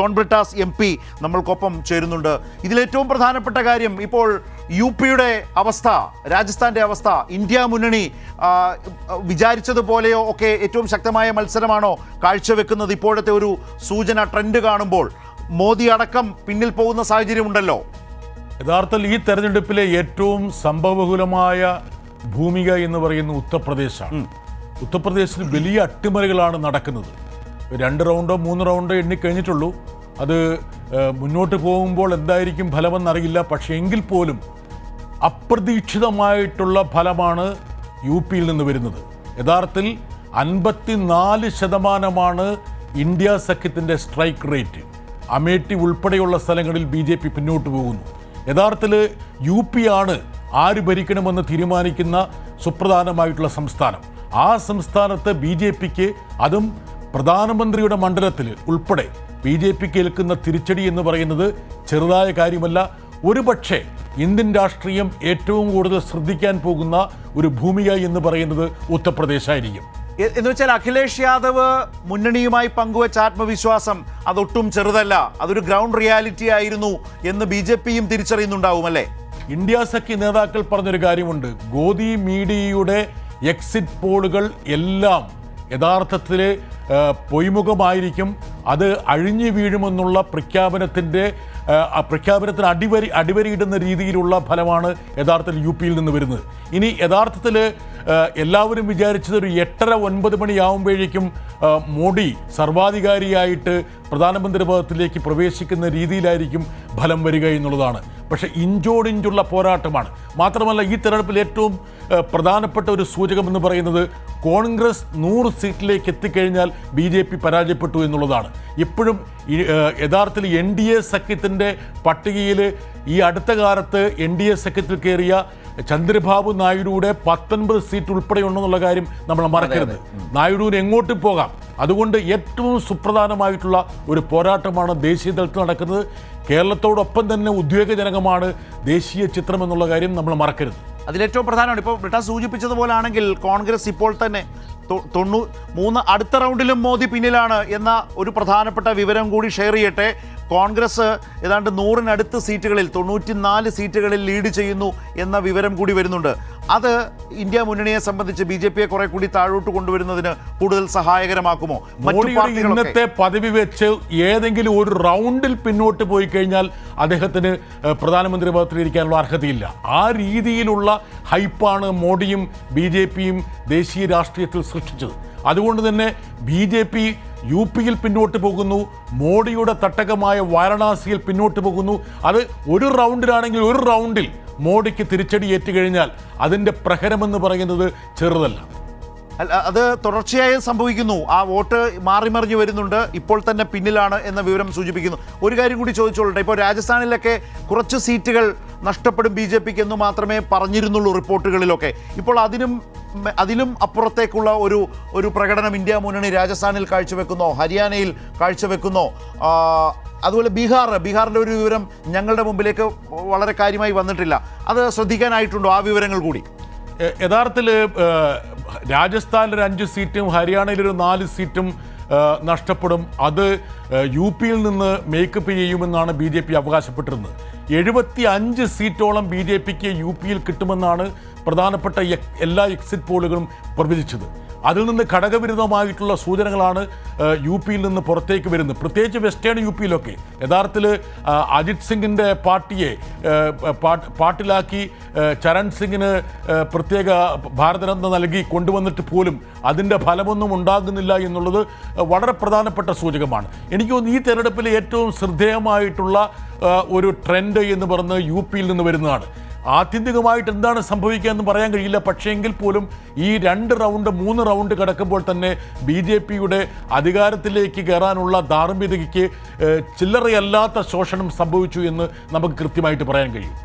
John Brittas M P നമ്മൾക്കൊപ്പം ചേരുന്നുണ്ട്. ഇതിലേറ്റവും പ്രധാനപ്പെട്ട കാര്യം ഇപ്പോൾ യു പിയുടെ അവസ്ഥ രാജസ്ഥാന്റെ അവസ്ഥ ഇന്ത്യ മുന്നണി വിചാരിച്ചതുപോലെയോ ഒക്കെ ഏറ്റവും ശക്തമായ മത്സരമാണോ കാഴ്ചവെക്കുന്നത്? ഇപ്പോഴത്തെ ഒരു സൂചന ട്രെൻഡ് കാണുമ്പോൾ മോദി അടക്കം പിന്നിൽ പോകുന്ന സാഹചര്യമുണ്ടല്ലോ യഥാർത്ഥത്തിൽ ഈ തെരഞ്ഞെടുപ്പിലെ ഏറ്റവും സംഭവബഹുലമായ ഭൂമിക എന്ന് പറയുന്ന ഉത്തർപ്രദേശാണ്. ഉത്തർപ്രദേശിൽ വലിയ അട്ടിമറികളാണ് നടക്കുന്നത്. രണ്ട് റൗണ്ടോ മൂന്ന് റൗണ്ടോ എണ്ണിക്കഴിഞ്ഞിട്ടുള്ളൂ അത് മുന്നോട്ട് പോകുമ്പോൾ എന്തായിരിക്കും ഫലമെന്നറിയില്ല. പക്ഷേ എങ്കിൽ പോലും അപ്രതീക്ഷിതമായിട്ടുള്ള ഫലമാണ് യു പിയിൽ നിന്ന് വരുന്നത്. യഥാർത്ഥത്തിൽ അൻപത്തിനാല് ശതമാനമാണ് ഇന്ത്യ സഖ്യത്തിന്റെ സ്ട്രൈക്ക് റേറ്റ്. അമേഠി ഉൾപ്പെടെയുള്ള സ്ഥലങ്ങളിൽ ബി ജെ പി പിന്നോട്ട് പോകുന്നു. യഥാർത്ഥത്തിൽ യു പി ആണ് ആര് ഭരിക്കണമെന്ന് തീരുമാനിക്കുന്ന സുപ്രധാനമായിട്ടുള്ള സംസ്ഥാനം. ആ സംസ്ഥാനത്ത് ബി ജെ പിക്ക് അതും പ്രധാനമന്ത്രിയുടെ മണ്ഡലത്തിൽ ഉൾപ്പെടെ ബി ജെ പിക്ക് ഏൽക്കുന്ന തിരിച്ചടി എന്ന് പറയുന്നത് ചെറുതായ കാര്യമല്ല. ഒരുപക്ഷെ ഇന്ത്യൻ രാഷ്ട്രീയം ഏറ്റവും കൂടുതൽ ശ്രദ്ധിക്കാൻ പോകുന്ന ഒരു ഭൂമിക എന്ന് പറയുന്നത് ഉത്തർപ്രദേശായിരിക്കും. എന്ന് വെച്ചാൽ അഖിലേഷ് യാദവ് മുന്നണിയുമായി പങ്കുവച്ച ആത്മവിശ്വാസം അതൊട്ടും ചെറുതല്ല. അതൊരു ഗ്രൗണ്ട് റിയാലിറ്റി ആയിരുന്നു എന്ന് ബി ജെ പിയും തിരിച്ചറിയുന്നുണ്ടാവും അല്ലേ? ഇന്ത്യ സഖ്യ നേതാക്കൾ പറഞ്ഞൊരു കാര്യമുണ്ട്. ഗോദി മീഡിയയുടെ എക്സിറ്റ് പോളുകൾ എല്ലാം യഥാർത്ഥത്തിൽ പൊയ്മുഖമായിരിക്കും. അത് അഴിഞ്ഞു വീഴുമെന്നുള്ള പ്രഖ്യാപനത്തിന്റെ പ്രഖ്യാപനത്തിന് അടിവരി അടിവരിയിടുന്ന രീതിയിലുള്ള ഫലമാണ് യഥാർത്ഥത്തിൽ യു പിയിൽ നിന്ന് വരുന്നത്. ഇനി യഥാർത്ഥത്തിൽ എല്ലാവരും വിചാരിച്ചത് ഒരു എട്ടര ഒൻപത് മണിയാവുമ്പോഴേക്കും മോഡി സർവാധികാരിയായിട്ട് പ്രധാനമന്ത്രി പദത്തിലേക്ക് പ്രവേശിക്കുന്ന രീതിയിലായിരിക്കും ഫലം വരിക എന്നുള്ളതാണ്. പക്ഷേ ഇഞ്ചോടിഞ്ചുള്ള പോരാട്ടമാണ്. മാത്രമല്ല ഈ തെരഞ്ഞെടുപ്പിൽ ഏറ്റവും പ്രധാനപ്പെട്ട ഒരു സൂചകം എന്ന് പറയുന്നത് കോൺഗ്രസ് നൂറ് സീറ്റിലേക്ക് എത്തിക്കഴിഞ്ഞാൽ ബി ജെ പി പരാജയപ്പെട്ടു എന്നുള്ളതാണ്. ഇപ്പോഴും യഥാർത്ഥത്തിൽ എൻ ഡി എ സഖ്യത്തിന്റെ പട്ടികയിൽ ഈ അടുത്ത കാലത്ത് എൻ ഡി എ സഖ്യത്തിൽ കയറിയ ചന്ദ്രബാബു നായിഡുവിടെ പത്തൊൻപത് സീറ്റ് ഉൾപ്പെടെയുണ്ടെന്നുള്ള കാര്യം നമ്മൾ മറക്കരുത്. നായിഡുവിന് എങ്ങോട്ട് പോകാം. അതുകൊണ്ട് ഏറ്റവും സുപ്രധാനമായിട്ടുള്ള ഒരു പോരാട്ടമാണ് ദേശീയ തലത്തിൽ നടക്കുന്നത്. കേരളത്തോടൊപ്പം തന്നെ ഉദ്വേഗജനകമാണ് ദേശീയ ചിത്രം എന്നുള്ള കാര്യം നമ്മൾ മറക്കരുത്. അതിലേറ്റവും പ്രധാനമാണ്. ഇപ്പോൾ ബ്രിട്ടൻ സൂചിപ്പിച്ചതുപോലാണെങ്കിൽ കോൺഗ്രസ് ഇപ്പോൾ തന്നെ തൊണ്ണൂ മൂന്ന് അടുത്ത റൗണ്ടിലും മോദി പിന്നിലാണ് എന്ന ഒരു പ്രധാനപ്പെട്ട വിവരം കൂടി ഷെയർ ചെയ്യട്ടെ. കോൺഗ്രസ് ഏതാണ്ട് നൂറിനടുത്ത് സീറ്റുകളിൽ തൊണ്ണൂറ്റിനാല് സീറ്റുകളിൽ ലീഡ് ചെയ്യുന്നു എന്ന വിവരം കൂടി വരുന്നുണ്ട്. അത് ഇന്ത്യ മുന്നണിയെ സംബന്ധിച്ച് ബി ജെ പിയെ കുറെ കൂടി താഴോട്ട് കൊണ്ടുവരുന്നതിന് കൂടുതൽ സഹായകരമാക്കുമോ? മോഡിയുടെ ഇന്നത്തെ പദവി വെച്ച് ഏതെങ്കിലും ഒരു റൗണ്ടിൽ പിന്നോട്ട് പോയി കഴിഞ്ഞാൽ അദ്ദേഹത്തിന് പ്രധാനമന്ത്രി പദത്തിലിരിക്കാനുള്ള അർഹതയില്ല. ആ രീതിയിലുള്ള ഹൈപ്പാണ് മോഡിയും ബി ജെ പിയും ദേശീയ രാഷ്ട്രീയത്തിൽ സൃഷ്ടിച്ചത്. അതുകൊണ്ട് തന്നെ ബി ജെ പി യു പിയിൽ പിന്നോട്ട് പോകുന്നു മോഡിയുടെ തട്ടകമായ വാരണാസിയിൽ പിന്നോട്ട് പോകുന്നു. അത് ഒരു റൗണ്ടിലാണെങ്കിൽ ഒരു റൗണ്ടിൽ മോഡിക്ക് തിരിച്ചടി ഏറ്റുകഴിഞ്ഞാൽ അതിന്റെ പ്രഹരമെന്ന് പറയുന്നത് ചെറുതല്ല. അല്ല, അത് തുടർച്ചയായി സംഭവിക്കുന്നു. ആ വോട്ട് മാറിമറിഞ്ഞു വരുന്നുണ്ട്. ഇപ്പോൾ തന്നെ പിന്നിലാണ് എന്ന വിവരം സൂചിപ്പിക്കുന്നു. ഒരു കാര്യം കൂടി ചോദിച്ചോളട്ടെ. ഇപ്പോൾ രാജസ്ഥാനിലൊക്കെ കുറച്ച് സീറ്റുകൾ നഷ്ടപ്പെടും ബി ജെ പിക്ക് എന്ന് മാത്രമേ പറഞ്ഞിരുന്നുള്ളൂ റിപ്പോർട്ടുകളിലൊക്കെ. ഇപ്പോൾ അതിനും അതിലും അപ്പുറത്തേക്കുള്ള ഒരു ഒരു പ്രകടനം ഇന്ത്യ മുന്നണി രാജസ്ഥാനിൽ കാഴ്ചവെക്കുന്നോ ഹരിയാനയിൽ കാഴ്ചവെക്കുന്നോ അതുപോലെ ബീഹാർ ബീഹാറിന്റെ ഒരു വിവരം ഞങ്ങളുടെ മുമ്പിലേക്ക് വളരെ കാര്യമായി വന്നിട്ടില്ല. അത് ശ്രദ്ധിക്കാനായിട്ടുണ്ടോ ആ വിവരങ്ങൾ കൂടി? യഥാർത്ഥത്തിൽ രാജസ്ഥാനിൽ ഒരു അഞ്ച് സീറ്റും ഹരിയാനയിൽ ഒരു നാല് സീറ്റും നഷ്ടപ്പെടും. അത് യു പിയിൽ നിന്ന് മേക്കപ്പ് ചെയ്യുമെന്നാണ് ബി ജെ പി അവകാശപ്പെട്ടിരുന്നത്. എഴുപത്തി അഞ്ച് സീറ്റോളം ബി ജെ പിക്ക് യു പിയിൽ കിട്ടുമെന്നാണ് പ്രധാനപ്പെട്ട എല്ലാ എക്സിറ്റ് പോളുകളും പ്രവചിച്ചത്. അതിൽ നിന്ന് ഘടകവിരുദ്ധമായിട്ടുള്ള സൂചനകളാണ് യു പിയിൽ നിന്ന് പുറത്തേക്ക് വരുന്നത്. പ്രത്യേകിച്ച് വെസ്റ്റേൺ യു പിയിലൊക്കെ യഥാർത്ഥത്തിൽ അജിത് സിംഗിന്റെ പാർട്ടിയെ പാട്ടിലാക്കി ചരൺ സിംഗിന് പ്രത്യേക ഭാരതരത്ന നൽകി കൊണ്ടുവന്നിട്ട് പോലും അതിന്റെ ഫലമൊന്നും ഉണ്ടാകുന്നില്ല എന്നുള്ളത് വളരെ പ്രധാനപ്പെട്ട സൂചകമാണ്. എനിക്ക് തോന്നുന്നു ഈ തെരഞ്ഞെടുപ്പിൽ ഏറ്റവും ശ്രദ്ധേയമായിട്ടുള്ള ഒരു ട്രെൻഡ് എന്ന് പറയുന്നത് യു പിയിൽ നിന്ന് വരുന്നതാണ്. ആത്യന്തികമായിട്ട് എന്താണ് സംഭവിക്കുക എന്ന് പറയാൻ കഴിയില്ല. പക്ഷേങ്കിൽ പോലും ഈ രണ്ട് റൗണ്ട് മൂന്ന് റൗണ്ട് കിടക്കുമ്പോൾ തന്നെ ബി ജെ പിയുടെ അധികാരത്തിലേക്ക് കയറാനുള്ള ധാർമ്മികതയ്ക്ക് ചില്ലറയല്ലാത്ത ശോഷണം സംഭവിച്ചു എന്ന് നമുക്ക് കൃത്യമായിട്ട് പറയാൻ കഴിയും.